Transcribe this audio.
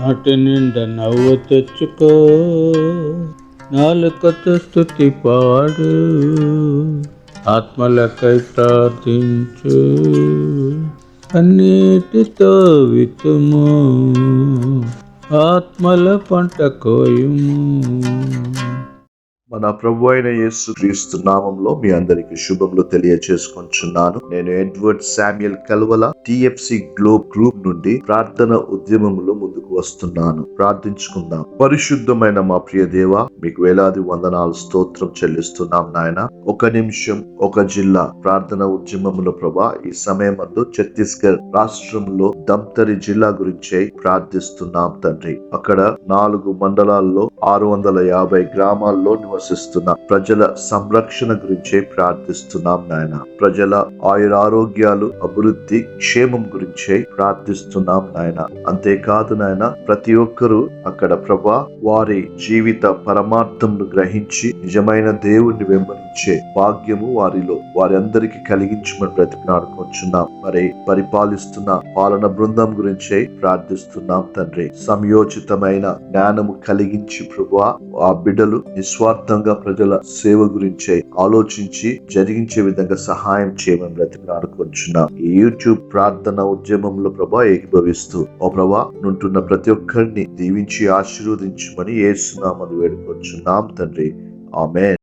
నాటి నిండా నవ్వు తెచ్చుకో. నాలుకతో స్థుతి పాడు. ఆత్మలకై ప్రార్థించు. అన్నిటితో వితుము ఆత్మల పంట కోయుము. మన ప్రభు అయిన యేసు క్రీస్తు నామంలో మీ అందరికి శుభములు తెలియచేసుకుంటున్నాను నేను Edward Samuel Kalvala TFC globe group నుండి ప్రార్థన ఉద్యమంలో వస్తున్నాను. ప్రార్థించుకుందాం. పరిశుద్ధమైన మా ప్రియ దేవ మీకు వేలాది వందనాలు స్తోత్రం చెల్లిస్తున్నాం నాయన. ఒక నిమిషం ఒక జిల్లా ప్రార్థన ఉద్యమంలో ప్రభా ఈ సమయం అందు ఛత్తీస్గఢ్ రాష్ట్రంలో దంతరి జిల్లా గురించే ప్రార్థిస్తున్నాం తండ్రి. అక్కడ నాలుగు మండలాల్లో ఆరు వందల యాభై గ్రామాల్లో నివసిస్తున్న ప్రజల సంరక్షణ గురించే ప్రార్థిస్తున్నాం నాయన. ప్రజల ఆయురారోగ్యాలు అభివృద్ధి క్షేమం గురించే ప్రార్థిస్తున్నాం నాయన. అంతేకాదు నాయన ప్రతి ఒక్కరూ అక్కడ ప్రభా వారి జీవిత పరమార్థంను గ్రహించి నిజమైన దేవుణ్ణి వెంబడించే భాగ్యము వారిలో వారి అందరికి కలిగించమని బ్రతికినాడుకొంచున్నాం. మరి పరిపాలిస్తున్న పాలన బృందం గురించే ప్రార్థిస్తున్నాం తండ్రి. సంయోచితమైన జ్ఞానము కలిగించి ప్రభా ఆ బిడ్డలు నిస్వార్థంగా ప్రజల సేవ గురించే ఆలోచించి జరిగించే విధంగా సహాయం చేయమని బ్రతికినాడుకొంచున్నాం. ఈ యూట్యూబ్ ప్రార్థన ఉద్యమంలో ప్రభా ఏకీభవిస్తూ ఓ ప్రభా నుంటున్న ప్రతి ఒక్కరిని దీవించి ఆశీర్వదించమని ఏసునామని వేడుకొచ్చున్నాం తండ్రి. ఆమె